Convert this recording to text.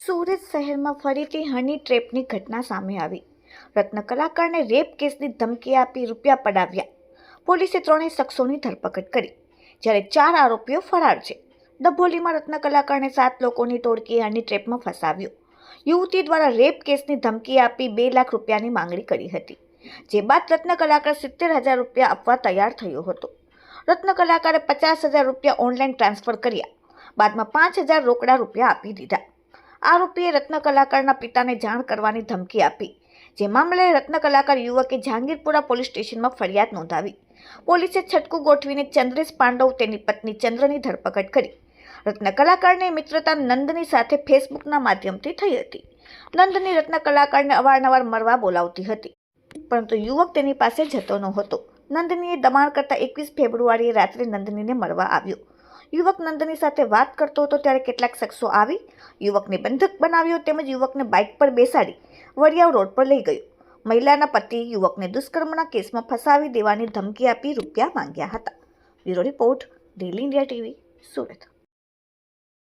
સુરત શહેરમાં ફરીથી હની ટ્રેપની ઘટના સામે આવી. રત્ન કલાકારને રેપ કેસની ધમકી આપી રૂપિયા પડાવ્યા. પોલીસે ત્રણેય શખ્સોની ધરપકડ કરી. જ્યારે ચાર આરોપીઓ ફરાર છે. ડભોલીમાં રત્ન કલાકારને સાત લોકોની ટોળકીએ હની ટ્રેપમાં ફસાવ્યો. યુવતી દ્વારા રેપ કેસની ધમકી આપી બે લાખ રૂપિયાની માંગણી કરી હતી. જે બાદ રત્ન કલાકાર સિત્તેર હજાર રૂપિયા આપવા તૈયાર થયો હતો. રત્ન કલાકારે પચાસ હજાર રૂપિયા ઓનલાઈન ટ્રાન્સફર કર્યા. બાદમાં પાંચ હજાર રોકડા રૂપિયા આપી દીધા. આરોપીએ રત્ન કલાકારના પિતાને જાણ કરવાની ધમકી આપી. જે મામલે રત્ન કલાકાર યુવકે જહાંગીરપુરા પોલીસ સ્ટેશનમાં ફરિયાદ નોંધાવી. પોલીસે છટકું ગોઠવીને ચંદ્રેશ પાંડવ તેની પત્ની ચંદ્રની ધરપકડ કરી. રત્ન કલાકારની મિત્રતા નંદની સાથે ફેસબુકના માધ્યમથી થઈ હતી. નંદની રત્ન કલાકારને અવારનવાર મરવા બોલાવતી હતી. પરંતુ યુવક તેની પાસે જતો નહોતો. નંદનીએ દબાણ કરતા એકવીસ ફેબ્રુઆરીએ રાત્રે નંદનીને મળવા આવ્યો. યુવક નંદની સાથે વાત કરતો હતો ત્યારે કેટલાક શખ્સો આવી, યુવકને બંધક બનાવ્યો તેમજ યુવકને બાઇક પર બેસાડી વડિયાવ રોડ પર લઈ ગયો. મહિલાના પતિ યુવકને દુષ્કર્મના કેસમાં ફસાવી દેવાની ધમકી આપી રૂપિયા માંગ્યા હતા. Bureau report daily India TV, Surat.